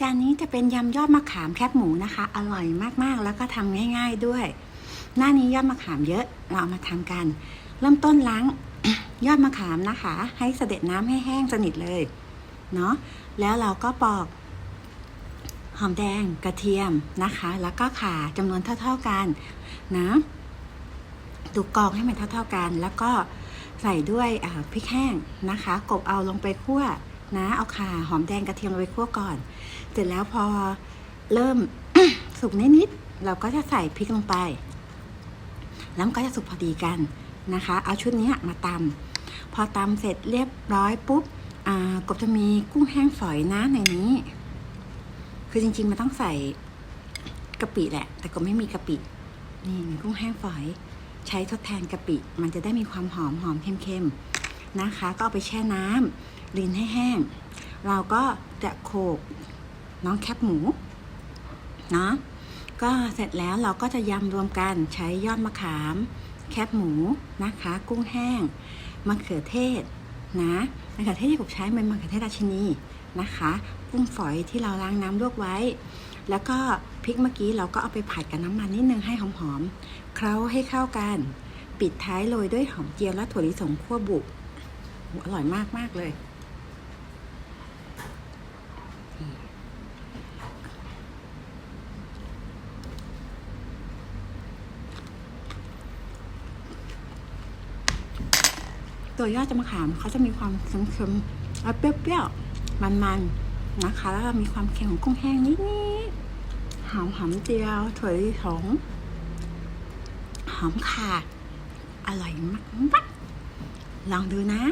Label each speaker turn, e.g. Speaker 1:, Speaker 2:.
Speaker 1: จานนี้จะเป็นยำยอดมะขามแคบหมูนะคะ อร่อยมากๆ แล้วก็ทำง่าย ๆด้วย หน้านี้ยอดมะขามเยอะ เราเอามาทำกัน เริ่มต้นล้างยอดมะขามนะคะ ให้เสด็จน้ำให้แห้งสนิทเลยเนาะ แล้วเราก็ปอกหอมแดงกระเทียมนะคะ แล้วก็ข่าจำนวนเท่า ๆกันนะดูกรองให้มันเท่า ๆกัน แล้วก็ใส่ด้วยพริกแห้งนะคะ กบเอาลงไปคั่ว นะ เอาข่าหอมแดงกระเทียมลงไปคั่วก่อน เสร็จแล้วพอเริ่มสุกนิดๆเราก็จะใส่พริกลงไป แล้วก็จะสุกพอดีกันนะคะ เอาชุดนี้มาตำพอตำเสร็จเรียบร้อยปุ๊บกบจะมีกุ้งแห้งฝอยนะในนี้ คือจริงๆมันต้องใส่กะปิแหละ แต่ก็ไม่มีกะปิ นี่กุ้งแห้งฝอย ใช้ทดแทนกะปิ มันจะได้มีความหอมหอมเค็มๆ นะคะ ก็เอาไปแช่น้ำรินให้แห้ง เราก็จะโขกน้องแคบหมูเนาะก็เสร็จแล้วเราก็จะยำรวมกันใช้ยอดมะขาม แคบหมูนะคะ กุ้งแห้งมะเขือเทศนะมะเขือเทศที่ผมใช้เป็นมะเขือเทศราชินีนะคะ กุ้งฝอยที่เราล้างน้ำลวกไว้ แล้วก็พริกเมื่อกี้เราก็เอาไปผัดกับน้ำมันนิดนึงให้หอมๆเคล้าให้เข้ากัน ปิดท้ายโรยด้วยหอมเจียวและถั่วลิสงคั่วบุก อร่อยมากๆเลยตัวยอดจะมะขามเขาจะมีความเค็มๆแล้วเปรี้ยวๆ มันๆ นะคะ แล้วก็มีความเค็มของกุ้งแห้งนิดๆ หอมหอมเจียวถั่วลิสงหอมข่าอร่อยมากๆ ลองดูนะ